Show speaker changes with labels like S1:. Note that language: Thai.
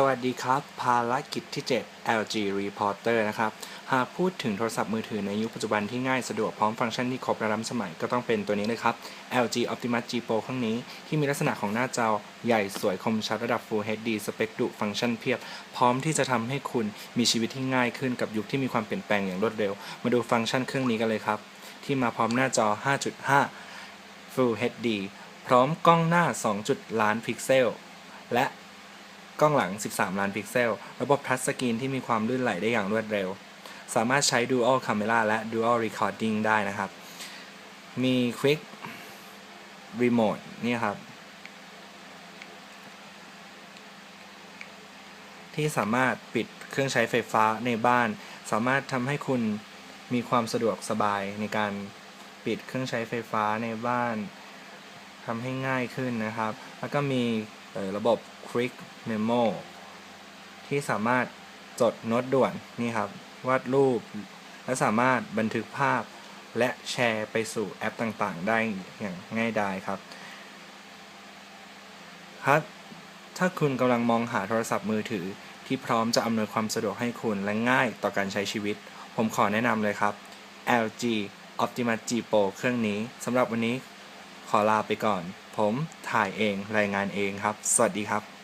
S1: สวัสดีครับ ภารกิจที่ 7 LG Reporter นะครับ หากพูดถึงโทรศัพท์มือถือในยุคปัจจุบันที่ง่ายสะดวกพร้อมฟังก์ชันที่ครบและล้ำสมัยก็ต้องเป็นตัวนี้เลยครับ LG Optimus G Pro ครื่องนี้ที่มีลักษณะของหน้าจอใหญ่สวยคมชัดระดับ Full HD สเปคดุฟังก์ชันเพียบ พร้อมที่จะทำให้คุณมีชีวิตที่ง่ายขึ้นกับยุคที่มีความเปลี่ยนแปลงอย่างรวดเร็ว มาดูฟังก์ชันเครื่องนี้กันเลยครับ ที่มาพร้อมหน้าจอ 5.5 Full HD พร้อมกล้องหน้า 2. ล้านพิกเซล และ กล้องหลัง 13 ล้านพิกเซล ระบบทัชสกรีนที่มีความลื่นไหลได้อย่างรวดเร็ว สามารถใช้ Dual Camera และ Dual Recording ได้นะครับ มี Quick Remote นี่ครับ ที่สามารถปิดเครื่องใช้ไฟฟ้าในบ้าน สามารถทำให้คุณมีความสะดวกสบายในการปิดเครื่องใช้ไฟฟ้าในบ้านทำให้ง่ายขึ้นนะครับ แล้วก็มี ระบบ Quick Memo ที่สามารถจดโน้ตด่วนนี่ครับ วาดรูป และสามารถบันทึกภาพ และแชร์ไปสู่แอปต่างๆ ได้อย่างง่ายดายครับครับถ้าคุณกำลังมองหาโทรศัพท์มือถือที่พร้อมจะอำนวยความสะดวกให้คุณและง่ายต่อการใช้ชีวิต ผมขอแนะนำเลยครับ LG Optimus G Pro เครื่องนี้สำหรับวันนี้ ขอลาไปก่อน ผมถ่ายเองรายงานเองครับ สวัสดีครับ